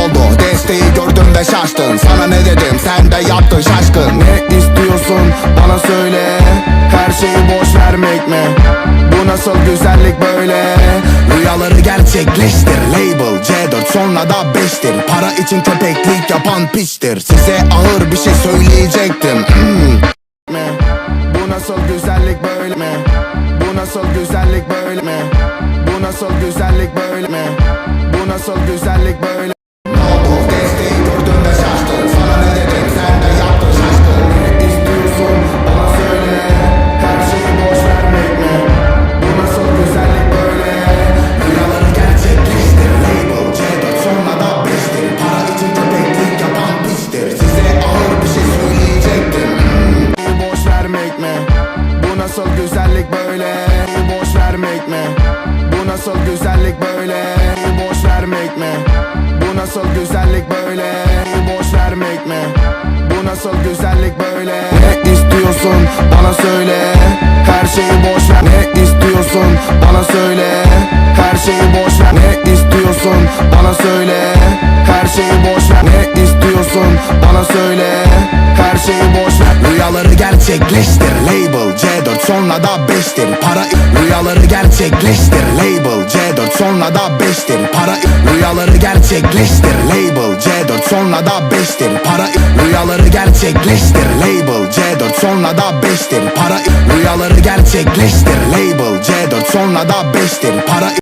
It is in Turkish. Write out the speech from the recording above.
oldu? Desteği gördüm ve şaştın Sana ne dedim? Sen de yaptın şaşkın. Ne istiyorsun? Bana söyle. Her şeyi boş vermek mi? Bu nasıl güzellik böyle? Rüyaları gerçekleştir. Label C4 sonra da 5'tir Para için köpeklik yapan piçtir. Size ağır bir şey söyleyecektim. Hmm. Bu nasıl güzellik böyle mi? Bu nasıl güzellik böyle mi? Bu nasıl güzellik böyle mi? Bu nasıl güzellik böyle güzellik böyle? Boş vermek mi? Bu nasıl güzellik böyle? Ne istiyorsun? Bana söyle. Her şeyi boş ver. Ne istiyorsun? Bana söyle. Her şeyi boş ver. Ne istiyorsun? Bana söyle. Her şeyi boş ver. Ne istiyorsun? Bana söyle. Her şeyi boş ver. Rüyaları gerçekleştir. Label C4 sonra da 5'tir Para Rüyaları gerçekleştir. Label C4 sonra da 5'tir Para Rüyaları gerçekleştir. Label C4 sonra da 5'tir Para Rüyaları gerçekleştir. Label C4 sonra da 5'tir Para Rüyaları gerçekleştir. Label C4 sonra da 5'tir Para